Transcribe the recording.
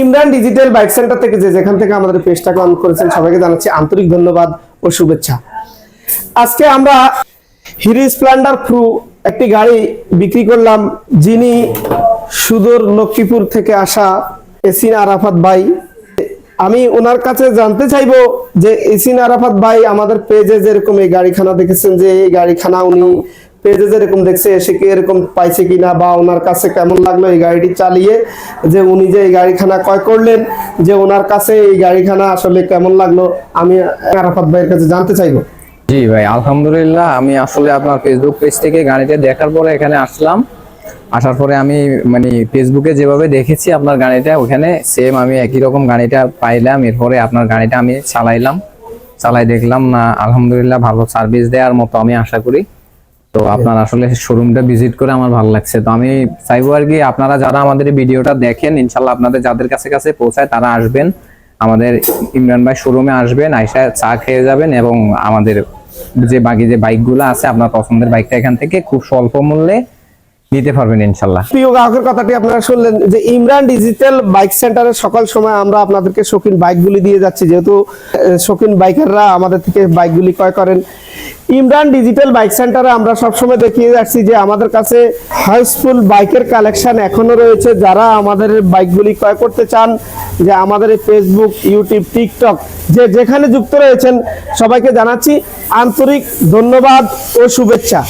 Imran digital bike centre থেকে যে যেখান থেকে আমাদের পেজটাকে অন করেছেন, সবাইকে জানাচ্ছি আন্তরিক ধন্যবাদ ও শুভেচ্ছা। আজকে আমরা হিরো স্প্লেন্ডার প্রো একটি গাড়ি বিক্রি করলাম, যিনি সুদূর লক্ষ্মীপুর থেকে আসা এসিন আরাফাত ভাই। আমি ওনার কাছে জানতে চাইব যে এসিন আরাফাত ভাই আমাদের পেজে যেরকম এই গাড়িখানা দেখেছেন, যে এই গাড়িখানা উনি পেজে যেরকম দেখছে এসে কি এরকম পাইছে কিনা বা ওনার কাছে কেমন লাগল এই গাড়িটি চালিয়ে, যে উনি যে এই গাড়িখানা ক্রয় করলেন, যে ওনার কাছে এই গাড়িখানা আসলে কেমন লাগল, আমি আরাফাত ভাইয়ের কাছে জানতে চাইব। জি ভাই, আলহামদুলিল্লাহ, আমি আসলে আপনার ফেসবুক পেজ থেকে গাড়িটা দেখার পরে এখানে আসলাম। আসার পরে আমি মানে ফেসবুকে যেভাবে দেখেছি আপনার গাড়িটা, ওখানে সেম আমি একই রকম গাড়িটা পাইলাম। এরপরে আপনার গাড়িটা আমি চালাইলাম। চালাই দেখলাম, না, আলহামদুলিল্লাহ ভালো সার্ভিস দেওয়ার মতো আমি আশা করি। তো আপনার আসলে শোরুমটা ভিজিট করে আমার ভালো লাগছে। তো আমি চাইব আর কি, আপনারা যারা আমাদের ভিডিওটা দেখেন, ইনশাল্লাহ আপনাদের যাদের কাছে কাছে পৌঁছায় তারা আসবেন। আমাদের ইমরান ভাই শোরুমে আসবেন, আইসা চা খেয়ে যাবেন এবং আমাদের যে বাকি যে বাইকগুলো আছে, আপনার পছন্দের বাইকটা এখান থেকে খুব স্বল্প মূল্যে নিতে পারবেন ইনশাল্লাহ। প্রিয় গ্রাহকের কথাটি আপনারা শুনলেন যে ইমরান ডিজিটাল বাইক সেন্টারে সকাল সময় আমরা আপনাদেরকে শৌখিন বাইকগুলি দিয়ে যাচ্ছি। যেহেতু শৌখিন বাইকাররা আমাদের থেকে বাইকগুলি ক্রয় করেন। ইমরান ডিজিটাল বাইক সেন্টারে আমরা সবসময় দেখিয়ে যাচ্ছি যে আমাদের কাছে হাউসফুল বাইকের কালেকশন এখনও রয়েছে। যারা আমাদের বাইকগুলি ক্রয় করতে চান, যে আমাদের ফেসবুক ইউটিউব টিকটক যে যেখানে যুক্ত রয়েছেন, সবাইকে জানাচ্ছি আন্তরিক ধন্যবাদ ও শুভেচ্ছা।